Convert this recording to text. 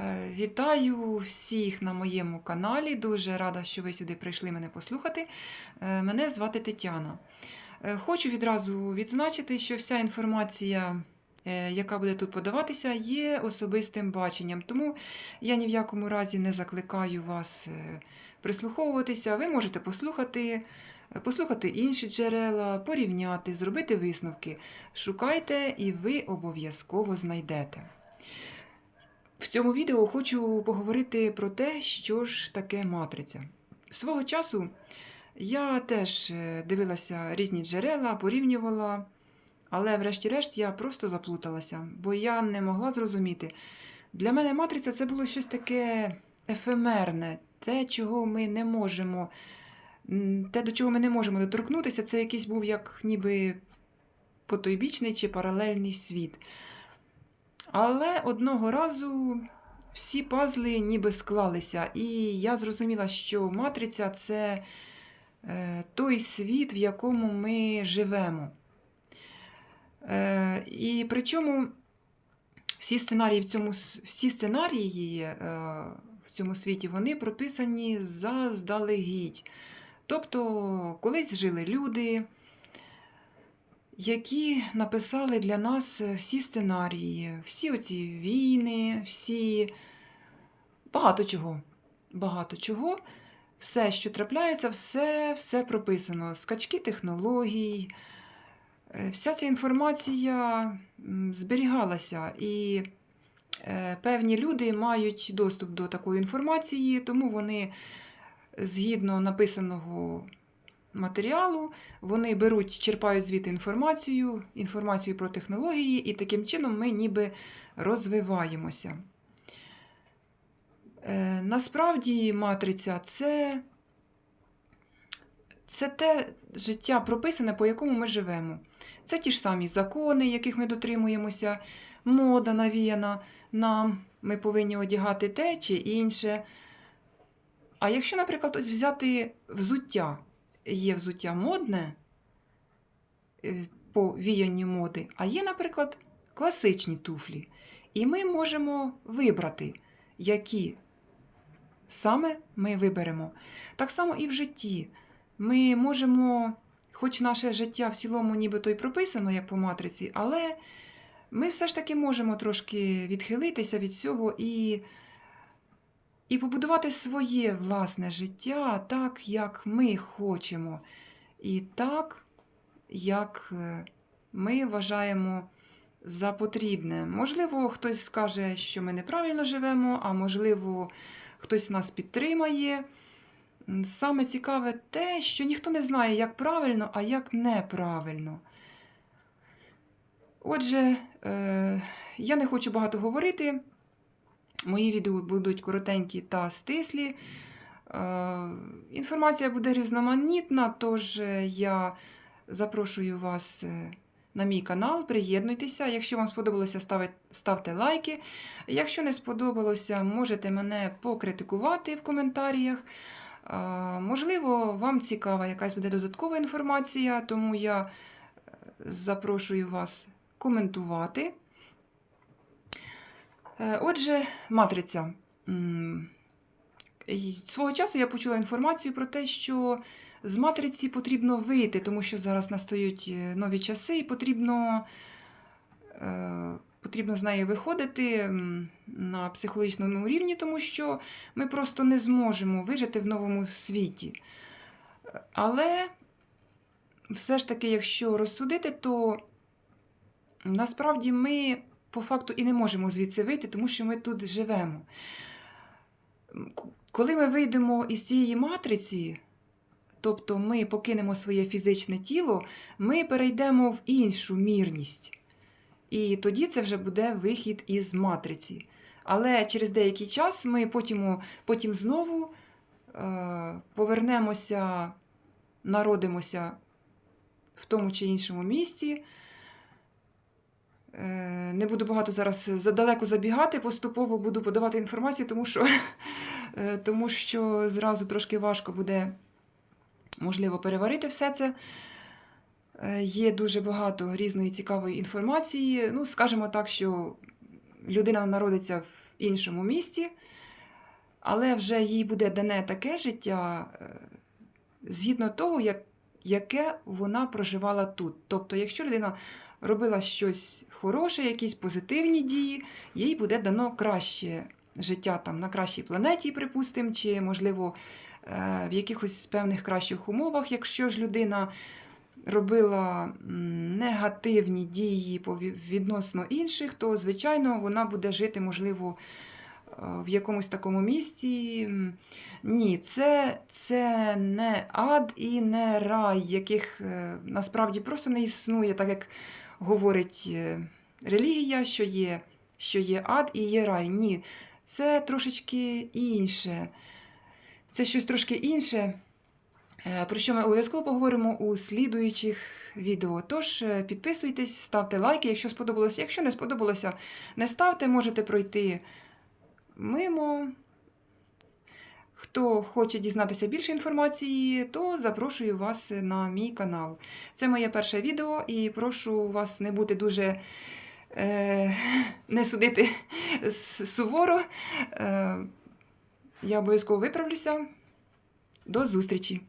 Е, Вітаю всіх на моєму каналі. Дуже рада, що ви сюди прийшли мене послухати. Е, Мене звати Тетяна. Е, Хочу відразу відзначити, що вся інформація, яка буде тут подаватися, є особистим баченням. Тому я ні в якому разі не закликаю вас прислуховуватися. Ви можете послухати. Послухати інші джерела, порівняти, зробити висновки. Шукайте і ви обов'язково знайдете. В цьому відео хочу поговорити про те, що ж таке матриця. Свого часу я теж е, дивилася різні джерела, порівнювала, але врешті-решт я просто заплуталася, бо я не могла зрозуміти. Для мене матриця це було щось таке ефемерне, те, чого ми не можемо, те, до чого ми не можемо доторкнутися, це якийсь був як ніби потойбічний чи паралельний світ. Але одного разу всі пазли ніби склалися, і я зрозуміла, що матриця це е, той світ, в якому ми живемо. Е, і причому всі сценарії в цьому, всі сценарії е, в цьому світі вони прописані заздалегідь. Тобто, колись жили люди, які написали для нас е, всі сценарії, всі оці війни, всі багато чого. Багато чого. Все, що трапляється, все, все прописано. Скачки технологій. Е, Вся ця інформація зберігалася, і е, певні люди мають доступ до такої інформації, тому вони згідно написаного матеріалу, вони беруть, черпають звідти інформацію, інформацію про технології, і таким чином ми ніби розвиваємося. Е, насправді матриця це, це те життя прописане, по якому ми живемо. Це ті ж самі закони, яких ми дотримуємося, мода навіяна нам, ми повинні одягати те чи інше. А якщо, наприклад, ось взяти взуття, є взуття модне е, по віянню моди, а є, наприклад, класичні туфлі. І ми можемо вибрати, які саме ми виберемо. Так само і в житті. Ми можемо, хоч наше життя в цілому нібито й прописано, як по матриці, але ми все ж таки можемо трошки відхилитися від цього і, і побудувати своє власне життя так, як ми хочемо, і так, як е, ми вважаємо за потрібне. Можливо, хтось скаже, що ми неправильно живемо, а можливо, хтось нас підтримає. Саме цікаве те, що ніхто не знає, як правильно, а як неправильно. Отже, е, я не хочу багато говорити. Мої відео будуть коротенькі та стислі. Е, інформація буде різноманітна, тож е, я запрошую вас е, на мій канал, приєднуйтеся. Якщо вам сподобалося, ставте лайки. Якщо не сподобалося, можете мене покритикувати в коментарях. Можливо, вам цікава якась буде додаткова інформація, тому я запрошую вас коментувати. Е, Отже, матриця. Свого часу я почула інформацію про те, що з матриці потрібно вийти, тому що зараз настають е, нові часи, і потрібно, е, потрібно з неї виходити на психологічному рівні, тому що ми просто не зможемо вижити в новому світі. Але все ж таки, якщо розсудити, то насправді ми по факту і не можемо звідси вийти, тому що ми тут живемо. Коли ми вийдемо із цієї матриці, тобто ми покинемо своє фізичне тіло, ми перейдемо в іншу мірність. І тоді це вже буде вихід із матриці. Але через деякий час ми потім, потім знову е, повернемося, народимося в тому чи іншому місці. Е, Не буду багато зараз задалеко забігати, поступово буду подавати інформацію, тому що, е, тому що зразу трошки важко буде, можливо, переварити все це. Е, Є дуже багато різної цікавої інформації. Ну, скажімо так, що людина народиться в іншому місті, але вже їй буде дане таке життя згідно того, як, яке вона проживала тут. Тобто, якщо людина робила щось хороше, якісь позитивні дії, їй буде дано краще життя там на кращій планеті, припустимо, чи, можливо, е, в якихось певних кращих умовах, якщо ж людина робила негативні дії відносно інших, то, звичайно, вона буде жити, можливо, в якомусь такому місці. Ні, це, це не ад і не рай, яких е, насправді просто не існує, так як говорить е, релігія, що є, що є ад і є рай. Ні, це трошечки інше. Це щось трошки інше, е, про що ми обов'язково поговоримо у слідуючих відео. Тож е, підписуйтесь, ставте лайки, якщо сподобалося. Якщо не сподобалося, не ставте, можете пройти мимо. Хто хоче дізнатися більше інформації, то запрошую вас на мій канал. Це моє перше відео, і прошу вас не бути дуже е, не судити суворо. Е, я обов'язково виправлюся. До зустрічі!